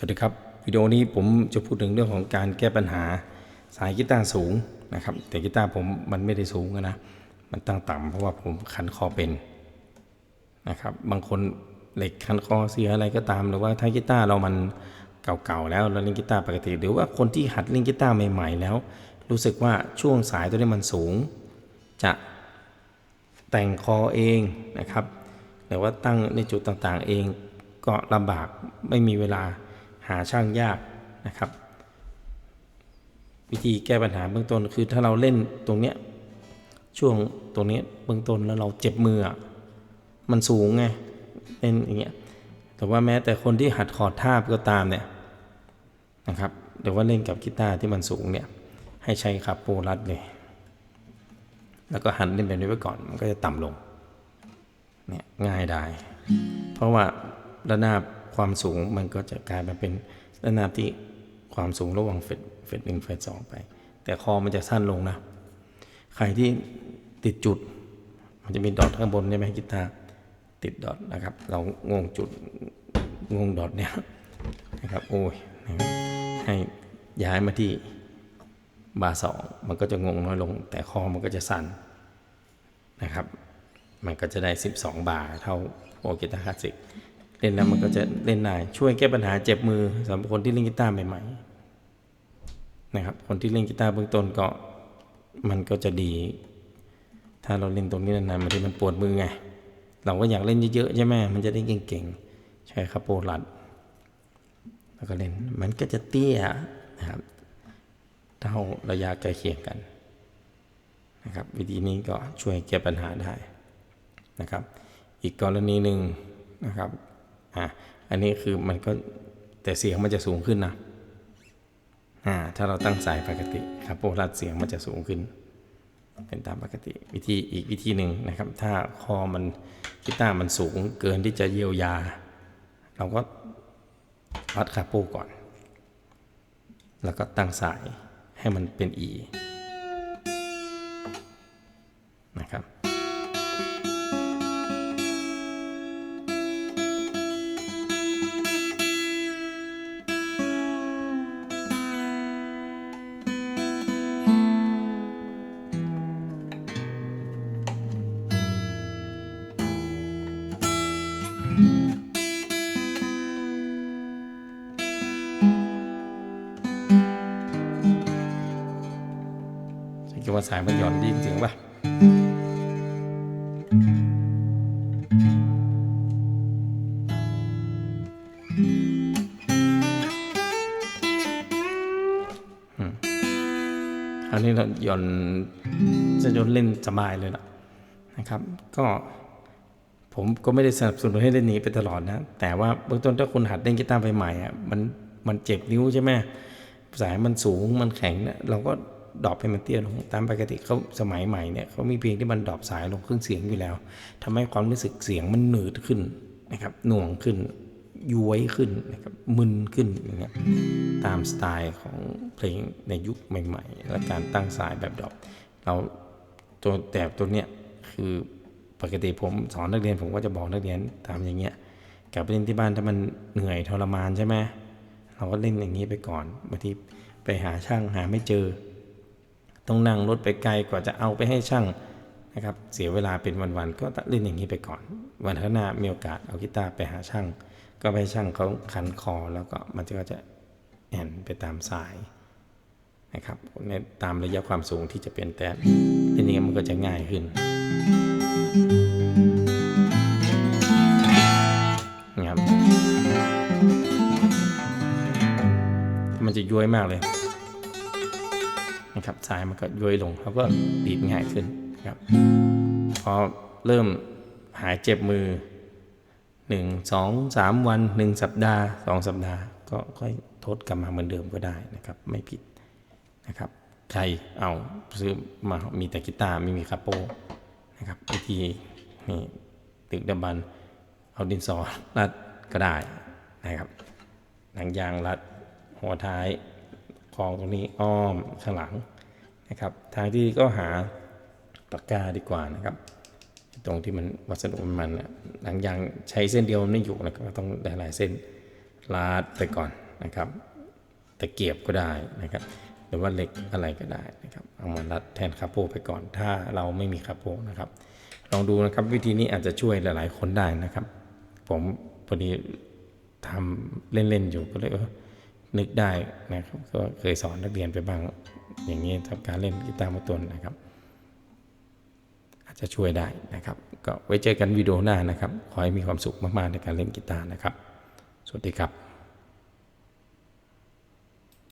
สวัสดีครับ วิดีโอนี้ผมจะพูดถึงเรื่องของการแก้ปัญหาสายกีตาร์สูงนะครับ แต่กีตาร์ผมมันไม่ได้สูงอะนะ มันตั้งต่ำเพราะว่าผมขันคอเป็นนะครับ บางคนเหล็กขันคอเสียอะไรก็ตาม หรือว่าถ้ากีตาร์เรามันเก่าๆแล้วเราเล่นกีตาร์ปกติ หรือว่าคนที่หัดเล่นกีตาร์ใหม่ๆแล้ว รู้สึกว่าช่วงสายตัวนี้มันสูง จะแต่งคอเองนะครับหรือว่าตั้งในจุดต่างๆเองก็ลำบากไม่มีเวลา หาช่างยากนะครับ วิธีแก้ปัญหาเบื้องต้นคือถ้าเราเล่นตรงเนี้ยช่วงตรงนี้เบื้องต้นแล้วเราเจ็บมือมันสูงไงเล่นอย่างเงี้ยแต่ว่าแม้แต่คนที่หัดคอร์ดทาบก็ตามเนี่ยนะครับหรือว่าเล่นกับกีตาร์ที่มันสูงเนี่ยให้ใช้คาโปรัดเลยแล้วก็หันเล่นแบบนี้ไว้ก่อนมันก็จะต่ำลงเนี่ยง่ายได้ เพราะว่าระนาบ ความสูงมันก็จะกลายมาเป็นระนาบที่ความสูงระหว่างเฟดเฟดหนึ่งเฟดสองไป แต่คอมันจะสั้นลงนะ ใครที่ติดจุด มันจะมีดอทข้างบนใช่ไหมกีตาร์ติดดอทนะครับ เรางงจุดงงดอทเนี่ยนะครับโอ้ยให้ย้ายมาที่บาร์สองมันก็จะงงน้อยลง แต่คอมันก็จะสั้นนะครับ มันก็จะได้ 12 บาร์เท่าโอกีตาคลาสสิก เล่นแล้วมันก็จะเล่นได้ช่วยแก้ปัญหาเจ็บมือสำหรับคนที่เล่นกีตาร์ใหม่ๆนะครับ คนที่เล่นกีตาร์เบื้องต้นก็มันก็จะดี ถ้าเราเล่นตรงนี้นานๆบางทีมันปวดมือไงเราก็อยากเล่นเยอะๆใช่ไหมมันจะได้เก่งๆ ใช้คาโปลัดแล้วก็เล่นมันก็จะเตี้ยนะครับเท่าระยะใกล้เคียงกันนะครับ วิธีนี้ก็ช่วยแก้ปัญหาได้นะครับ อีกกรณีหนึ่งนะครับ อะอันนี้คือมันก็แต่เสียงมันจะสูงขึ้นนะอ่าถ้าเราตั้งสายปกติครับโปรลัดเสียงมันจะสูงขึ้น เป็นตามปกติวิธีอีกวิธีหนึ่งนะครับ ถ้าคอมันกีตาร์มันสูงเกินที่จะเยียวยา เราก็วัดคาโปก่อน แล้วก็ตั้งสายให้มันเป็น E นะครับ สัว่าสายมันหย่อนดีจริงๆป่ะอืมคราวนี้เราหย่อนจะยนเล่นสบายเลยล่ะนะครับ ก็ผมก็ไม่ได้สนับสนุนให้เล่นนี้ไปตลอดนะ แต่ว่าเบื้องต้นถ้าคุณหัดเล่นกีตาร์ใหม่ๆอะมันมันเจ็บนิ้วใช่ไหมสายมันสูงมันแข็งเนี่ยเราก็ ดรอปให้มันเตี้ยลงตามปกติเขาสมัยใหม่เนี่ยเขามีเพลงที่มันดรอปสายลงครึ่งเสียงอยู่แล้วทำให้ความรู้สึกเสียงมันหนืดขึ้นนะครับหน่วงขึ้นย้วยขึ้นนะครับมึนขึ้นอย่างเงี้ยตามสไตล์ของเพลงในยุคใหม่ ๆ และการตั้งสายแบบดรอปเราตัวแต่ตัวเนี้ยคือปกติผมสอนนักเรียนผมก็จะบอกนักเรียนตามอย่างเงี้ยกลับไปเล่นที่บ้านถ้ามันเหนื่อยทรมานใช่ไหมเราก็เล่นอย่างนี้ไปก่อนบางทีไปหาช่างหาไม่เจอ ต้องนั่งรถไปไกลกว่าจะเอาไปให้ช่างนะครับ เสียเวลาเป็นวันๆก็เล่นอย่างนี้ไปก่อน วันข้างหน้ามีโอกาสเอากีตาร์ไปหาช่าง ก็ไปช่างเขาขันคอแล้วก็มันก็จะแอนไปตามสายนะครับในตามระยะความสูงที่จะเปลี่ยนแต่ทีนี้มันก็จะง่ายขึ้นนะครับมันจะย้วยมากเลย นะครับสายมันก็ย้อยลงเขาก็ดีดง่ายขึ้นนะครับพอเริ่มหายเจ็บมือหนึ่งสองสามวันหนึ่งสัปดาห์สองสัปดาห์ ก็ค่อยทดกลับมาเหมือนเดิมก็ได้นะครับ ไม่ผิดนะครับใครเอาซื้อมามีแต่กีตาร์ไม่มีคาโปนะครับวิธีนี่ตึกดำบัน เอาดินสอรัดก็ได้นะครับหนังยางรัดหัวท้าย คลองตรงนี้อ้อมข้างหลังนะครับ ทางที่ก็หาปากกาดีกว่านะครับ ตรงที่มันวัสดุมันๆน่ะหนังยางใช้เส้นเดียวมันไม่อยู่นะครับก็ต้องหลายเส้นลาดไปก่อนนะครับตะเกียบก็ได้นะครับ หรือว่าเหล็กอะไรก็ได้นะครับ เอามารัดแทนคาโปไปก่อน ถ้าเราไม่มีคาโปนะครับ ลองดูนะครับวิธีนี้อาจจะช่วยหลาย ๆ คนได้นะครับ ผมพอดีทำเล่น ๆ อยู่ก็เลยเออ นึกได้นะครับก็เคยสอนนักเรียนไปบ้างอย่างนี้ทำการเล่นกีตาร์มอตนนะครับ อาจจะช่วยได้นะครับ ก็ไว้เจอกันวิดีโอหน้านะครับ ขอให้มีความสุขมากๆในการเล่นกีตาร์นะครับ สวัสดีครับ